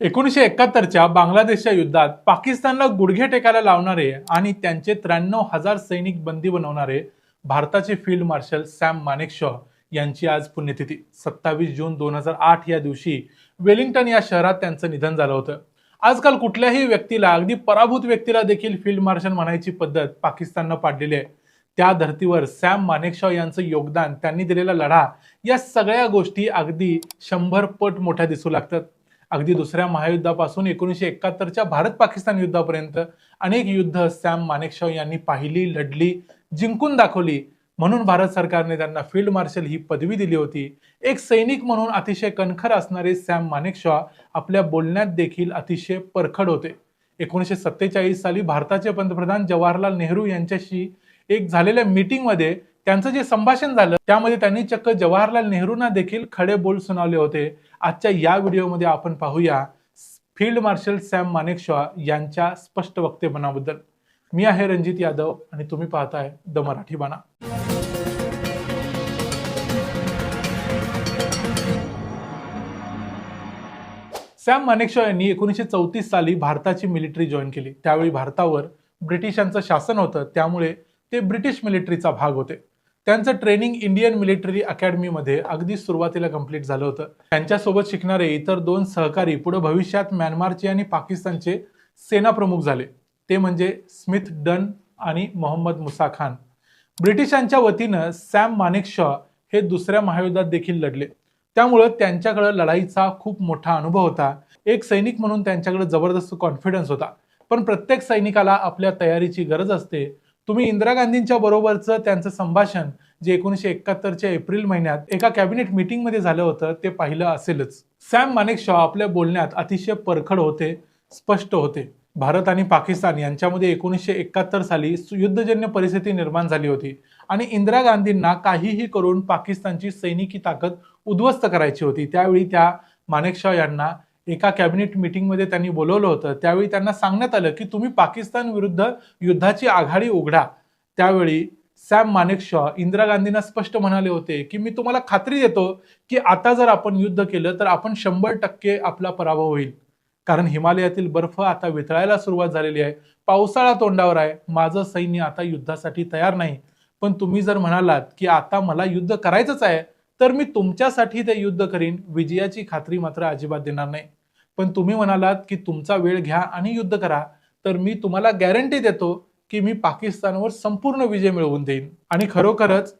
एकोणीसशे एकाहत्तरच्या बांगलादेशच्या युद्धात पाकिस्तानला गुडघे टेकायला लावणारे आणि त्यांचे त्र्याण्णव हजार सैनिक बंदी बनवणारे भारताचे फील्ड मार्शल सॅम मानेकशॉ यांची आज पुण्यतिथी. सत्तावीस जून दोन हजार आठ या दिवशी वेलिंग्टन या शहरात त्यांचं निधन झालं होतं. आजकाल कुठल्याही व्यक्तीला अगदी पराभूत व्यक्तीला देखील फील्ड मार्शल म्हणायची पद्धत पाकिस्ताननं पाडलेली आहे. त्या धर्तीवर सॅम मानेकशॉ यांचं योगदान त्यांनी दिलेला लढा या सगळ्या गोष्टी अगदी शंभर पट मोठ्या दिसू लागतात. अगदी दुसऱ्या महायुद्धापासून एकोणीसशे एकाहत्तरच्या भारत पाकिस्तान युद्धापर्यंत अनेक युद्ध सॅम मानेकशॉ यांनी पाहिली लढली जिंकून दाखवली. म्हणून भारत सरकारने त्यांना फील्ड मार्शल ही पदवी दिली होती. एक सैनिक म्हणून अतिशय कणखर असणारे सॅम मानेकशॉ आपल्या बोलण्यात देखील अतिशय परखड होते. एकोणीसशे सत्तेचाळीस साली भारताचे पंतप्रधान जवाहरलाल नेहरू यांच्याशी एक झालेल्या मीटिंगमध्ये त्यांचं जे संभाषण झालं त्यामध्ये त्यांनी चक्क जवाहरलाल नेहरूंना देखील खडे बोल सुनावले होते. आजच्या या व्हिडिओमध्ये आपण पाहूया फील्ड मार्शल सॅम मानेकशॉ यांच्या स्पष्ट वक्तव्याबद्दल मी आहे रणजित यादव आणि तुम्ही पाहताय द मराठी बाणा. सॅम मानेकशॉ यांनी एकोणीसशे चौतीस साली भारताची मिलिटरी जॉईन केली. त्यावेळी भारतावर ब्रिटिशांचं शासन होतं त्यामुळे ते ब्रिटिश मिलिटरीचा भाग होते. त्यांचं ट्रेनिंग इंडियन मिलिटरी अकॅडमीमध्ये अगदी सुरुवातीला कंप्लीट झालं होतं. त्यांच्यासोबत शिकणारे इतर दोन सहकारी पुढे भविष्यात म्यानमारचे आणि पाकिस्तानचे सेनाप्रमुख झाले. ते म्हणजे स्मिथ डन आणि मोहम्मद मुसा खान. ब्रिटिशांच्या वतीनं सॅम मानेकशॉ हे दुसऱ्या महायुद्धात देखील लढले. त्यामुळं त्यांच्याकडे लढाईचा खूप मोठा अनुभव होता. एक सैनिक म्हणून त्यांच्याकडे जबरदस्त कॉन्फिडन्स होता. पण प्रत्येक सैनिकाला आपल्या तयारीची गरज असते. तुम्ही इंदिरा गांधींच्या बरोबरचं त्यांचं संभाषण जे एकोणीसशे एकाहत्तरच्या एप्रिल महिन्यात एका कॅबिनेट मीटिंगमध्ये झालं होतं ते पाहिलं असेलच. सॅम मानेकशॉ आपल्या बोलण्यात अतिशय परखड होते स्पष्ट होते. भारत आणि पाकिस्तान यांच्यामध्ये एकोणीसशे एकाहत्तर साली युद्धजन्य परिस्थिती निर्माण झाली होती आणि इंदिरा गांधींना काहीही करून पाकिस्तानची सैनिकी ताकद उद्ध्वस्त करायची होती. त्यावेळी त्या मानेकशॉ यांना एका कॅबिनेट मीटिंगमध्ये त्यांनी बोलवलं होतं. त्यावेळी त्यांना सांगण्यात आलं की तुम्ही पाकिस्तान विरुद्ध युद्धाची आघाडी उघडा. त्यावेळी सॅम मानेकशॉ इंदिरा गांधींना स्पष्ट म्हणाले होते की मी तुम्हाला खात्री देतो की आता जर आपण युद्ध केलं तर आपण शंभर टक्के आपला पराभव होईल. कारण हिमालयातील बर्फ आता वितळायला सुरुवात झालेली आहे. पावसाळा तोंडावर आहे. माझं सैन्य आता युद्धासाठी तयार नाही. पण तुम्ही जर म्हणालात की आता मला युद्ध करायचंच आहे तर मी तुमच्यासाठी ते युद्ध करीन. विजयाची खात्री मात्र अजिबात देणार नाही. पण तुम्ही म्हणालात की तुमचा वेळ घ्या आणि युद्ध करा. तर मी तुम्हाला गॅरंटी देतो की मी पाकिस्तानवर संपूर्ण विजय मिळवून देईन. आणि खरोखरच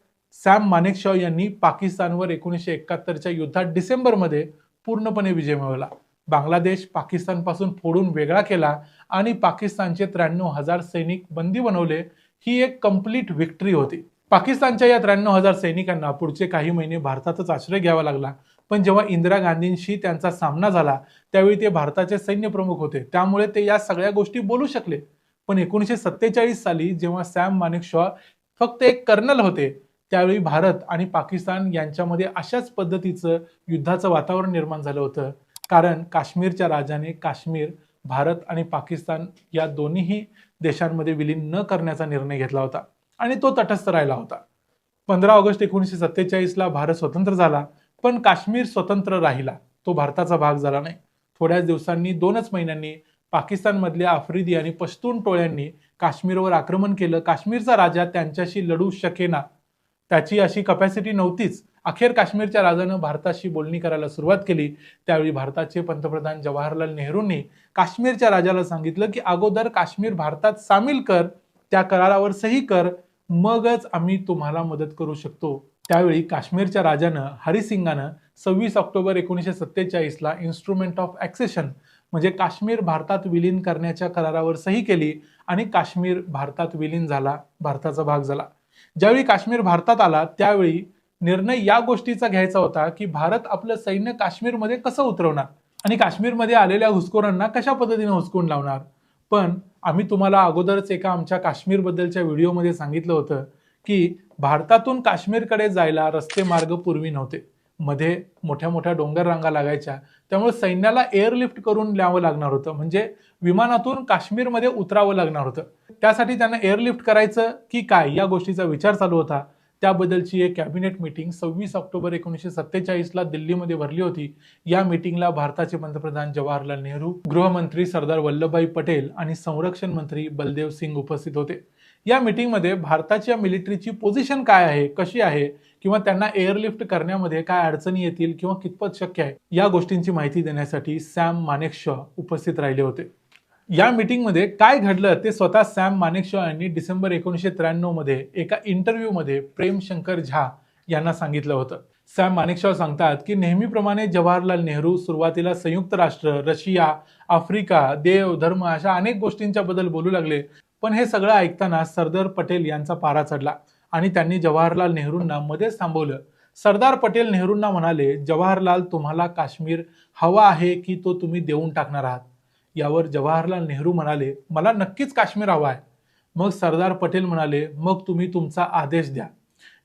सॅम मानेकशॉ यांनी पाकिस्तानवर एकोणीसशे एकाहत्तरच्या युद्धात डिसेंबरमध्ये पूर्णपणे विजय मिळवला. बांगलादेश पाकिस्तानपासून फोडून वेगळा केला आणि पाकिस्तानचे त्र्याण्णव हजार सैनिक बंदी बनवले. ही एक कंप्लीट विक्ट्री होती. पाकिस्तानच्या या त्र्याण्णव हजार सैनिकांना पुढचे काही महिने भारतातच आश्रय घ्यावा लागला. पण जेव्हा इंदिरा गांधींशी त्यांचा सामना झाला त्यावेळी ते भारताचे सैन्य प्रमुख होते. त्यामुळे ते या सगळ्या गोष्टी बोलू शकले. पण एकोणीसशे सत्तेचाळीस साली जेव्हा सॅम मानेकशॉ फक्त एक कर्नल होते त्यावेळी भारत आणि पाकिस्तान यांच्यामध्ये अशाच पद्धतीचं युद्धाचं वातावरण निर्माण झालं होतं. कारण काश्मीरच्या राजाने काश्मीर भारत आणि पाकिस्तान या दोन्हीही देशांमध्ये विलीन न करण्याचा निर्णय घेतला होता. आणि तो तटस्थ राहिला होता. पंधरा ऑगस्ट एकोणीसशे सत्तेचाळीसला भारत स्वतंत्र झाला पण काश्मीर स्वतंत्र राहिला. तो भारताचा भाग झाला नाही. थोड्याच दिवसांनी दोनच महिन्यांनी पाकिस्तानमधल्या आफ्रिदी आणि पश्तून टोळ्यांनी काश्मीरवर आक्रमण केलं. काश्मीरचा राजा त्यांच्याशी लढू शकेना. त्याची अशी कपॅसिटी नव्हतीच. अखेर काश्मीरच्या राजानं भारताशी बोलणी करायला सुरुवात केली. त्यावेळी भारताचे पंतप्रधान जवाहरलाल नेहरूंनी काश्मीरच्या राजाला सांगितलं की अगोदर काश्मीर भारतात सामील कर त्या करारावर सही कर मगच आम्ही तुम्हाला मदत करू शकतो. त्यावेळी काश्मीरच्या राजानं हरिसिंगानं सव्वीस ऑक्टोबर एकोणीसशे सत्तेचाळीसला इन्स्ट्रुमेंट ऑफ ॲक्सेशन म्हणजे काश्मीर भारतात विलीन करण्याच्या करारावर सही केली आणि काश्मीर भारतात विलीन झाला भारताचा भाग झाला. ज्यावेळी काश्मीर भारतात आला त्यावेळी निर्णय या गोष्टीचा घ्यायचा होता की भारत आपलं सैन्य काश्मीरमध्ये कसं उतरवणार आणि काश्मीरमध्ये आलेल्या घुसखोरांना कशा पद्धतीने हुसकून लावणार? पण आम्ही तुम्हाला अगोदरच एका आमच्या काश्मीरबद्दलच्या व्हिडिओमध्ये सांगितलं होतं की भारतातून काश्मीरकडे जायला रस्ते मार्ग पूर्वी नव्हते. मध्ये मोठ्या मोठ्या डोंगर रांगा लागायच्या. त्यामुळे सैन्याला एअरलिफ्ट करून ल्यावं लागणार होतं. म्हणजे विमानातून काश्मीरमध्ये उतरावं लागणार होतं. त्यासाठी त्यांना एअरलिफ्ट करायचं की काय या गोष्टीचा विचार चालू होता. त्याबद्दलची एक कॅबिनेट मीटिंग सव्वीस ऑक्टोबर एकोणीसशे सत्तेचाळीसला दिल्लीमध्ये भरली होती. या मीटिंगला भारताचे पंतप्रधान जवाहरलाल नेहरू गृहमंत्री सरदार वल्लभभाई पटेल आणि संरक्षण मंत्री बलदेव सिंग उपस्थित होते. या मीटिंगमध्ये भारताच्या मिलिटरीची पोझिशन काय आहे कशी आहे किंवा त्यांना एअरलिफ्ट करण्यामध्ये काय अडचणी येतील किंवा कितपत शक्य आहे या गोष्टींची माहिती देण्यासाठी सॅम मानेकशॉ उपस्थित राहिले होते. या मीटिंगमध्ये काय घडलं ते स्वतः सॅम मानेकशॉ यांनी डिसेंबर एकोणीसशे त्र्याण्णवमध्ये एका इंटरव्ह्यूमध्ये प्रेम शंकर झा यांना सांगितलं होतं. सॅम मानेकशॉ सांगतात की नेहमीप्रमाणे जवाहरलाल नेहरू सुरुवातीला संयुक्त राष्ट्र रशिया आफ्रिका देव धर्म अशा अनेक गोष्टींच्या बद्दल बोलू लागले पण हे सगळं ऐकताना सरदार पटेल यांचा पारा चढला आणि त्यांनी जवाहरलाल नेहरूंना मध्येच थांबवलं. सरदार पटेल नेहरूंना म्हणाले जवाहरलाल तुम्हाला काश्मीर हवा आहे की तो तुम्ही देऊन टाकणार आहात? यावर जवाहरलाल नेहरू म्हणाले मला नक्कीच काश्मीर हवा आहे. मग सरदार पटेल म्हणाले मग तुम्ही तुमचा आदेश द्या.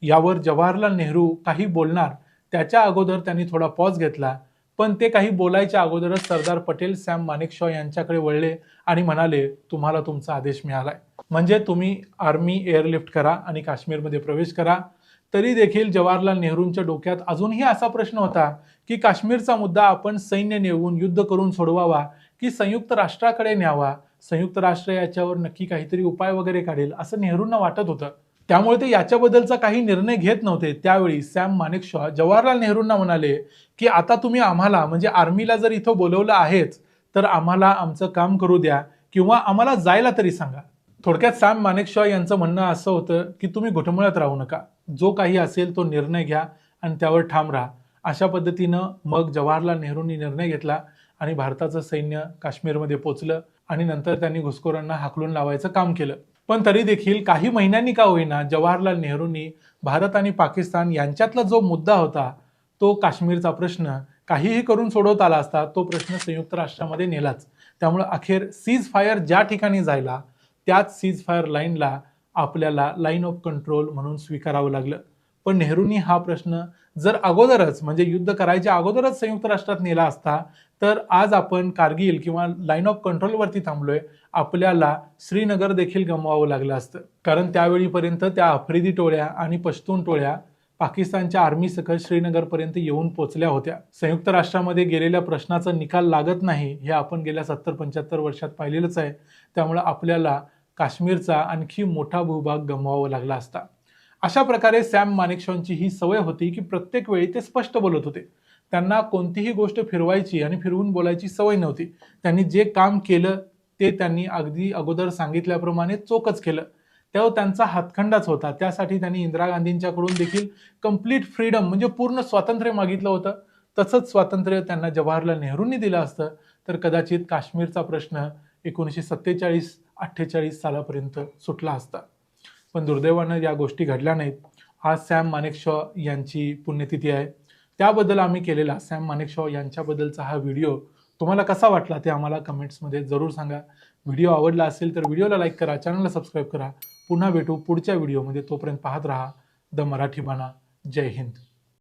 यावर जवाहरलाल नेहरू काही बोलणार त्याच्या अगोदर त्यांनी थोडा पॉज घेतला पण ते काही बोलायच्या अगोदरच सरदार पटेल सॅम मानेकशॉ यांच्याकडे वळले आणि म्हणाले तुम्हाला तुमचा आदेश मिळालाय. म्हणजे तुम्ही आर्मी एअरलिफ्ट करा आणि काश्मीरमध्ये प्रवेश करा. तरी देखील जवाहरलाल नेहरूंच्या डोक्यात अजूनही असा प्रश्न होता की काश्मीरचा मुद्दा आपण सैन्य नेऊन युद्ध करून सोडवावा की संयुक्त राष्ट्राकडे न्यावा संयुक्त राष्ट्र याच्यावर नक्की काहीतरी उपाय वगैरे काढेल असं नेहरूंना वाटत होतं. त्यामुळे ते याच्याबद्दलचा काही निर्णय घेत नव्हते. त्यावेळी सॅम मानेकशॉ जवाहरलाल नेहरूंना म्हणाले की आता तुम्ही आम्हाला म्हणजे आर्मीला जर इथं बोलवलं आहेच तर आम्हाला आमचं काम करू द्या किंवा आम्हाला जायला तरी सांगा. थोडक्यात सॅम मानेकशॉ यांचं म्हणणं असं होतं की तुम्ही घुटमळत राहू नका. जो काही असेल तो निर्णय घ्या आणि त्यावर ठाम राहा. अशा पद्धतीनं मग जवाहरलाल नेहरूंनी निर्णय घेतला आणि भारताचं सैन्य काश्मीरमध्ये पोचलं आणि नंतर त्यांनी घुसखोरांना हाकलून लावायचं काम केलं. पण तरी देखील काही महिन्यांनी का होईना जवाहरलाल नेहरूंनी भारत आणि पाकिस्तान यांच्यातला जो मुद्दा होता तो काश्मीरचा प्रश्न काहीही करून सोडवता आला असता तो प्रश्न संयुक्त राष्ट्रामध्ये नेलाच. त्यामुळे अखेर सीज फायर ज्या ठिकाणी जायला त्याच सीज फायर लाईनला आपल्याला लाईन ऑफ कंट्रोल म्हणून स्वीकारावं लागलं. पण नेहरूंनी हा प्रश्न जर अगोदरच म्हणजे युद्ध करायच्या अगोदरच संयुक्त राष्ट्रात नेला असता तर आज आपण कारगिल किंवा लाईन ऑफ कंट्रोलवरती थांबलोय आपल्याला श्रीनगर देखील गमवावं लागलं असतं. कारण त्यावेळीपर्यंत त्या आफ्रिदी टोळ्या आणि पश्तून टोळ्या पाकिस्तानच्या आर्मी सकट श्रीनगरपर्यंत येऊन पोचल्या होत्या. संयुक्त राष्ट्रामध्ये गेलेल्या प्रश्नाचा निकाल लागत नाही हे आपण गेल्या सत्तर पंच्याहत्तर वर्षात पाहिलेलंच आहे. त्यामुळे आपल्याला काश्मीरचा आणखी मोठा भूभाग गमवावा लागला असता. अशा प्रकारे सॅम मानेकशॉनची ही सवय होती की प्रत्येक वेळी ते स्पष्ट बोलत होते. त्यांना कोणतीही गोष्ट फिरवायची आणि फिरवून बोलायची सवय नव्हती. त्यांनी जे काम केलं ते त्यांनी अगदी अगोदर सांगितल्याप्रमाणे चोखच केलं. तेव्हा त्यांचा हातखंडाच होता. त्यासाठी त्यांनी इंदिरा गांधींच्याकडून देखील कंप्लीट फ्रीडम म्हणजे पूर्ण स्वातंत्र्य मागितलं होतं. तसंच स्वातंत्र्य त्यांना जवाहरलाल नेहरूंनी दिलं असतं. तर कदाचित काश्मीरचा प्रश्न एकोणीसशे सत्तेचाळीस अठ्ठेचाळीस सालापर्यंत सुटला असता. पण दुर्दैवानं या गोष्टी घडल्या नाहीत. आज सॅम मानेकशॉ यांची पुण्यतिथी आहे. त्याबद्दल आम्ही केलेला सॅम मानेकशॉ यांच्याबद्दलचा हा व्हिडिओ तुम्हाला कसा वाटला ते आम्हाला कमेंट्समध्ये जरूर सांगा. व्हिडिओ आवडला असेल तर व्हिडिओला लाईक करा चॅनलला सबस्क्राईब करा. पुन्हा भेटू पुढच्या व्हिडिओमध्ये. तोपर्यंत पाहत राहा द मराठी बाणा. जय हिंद.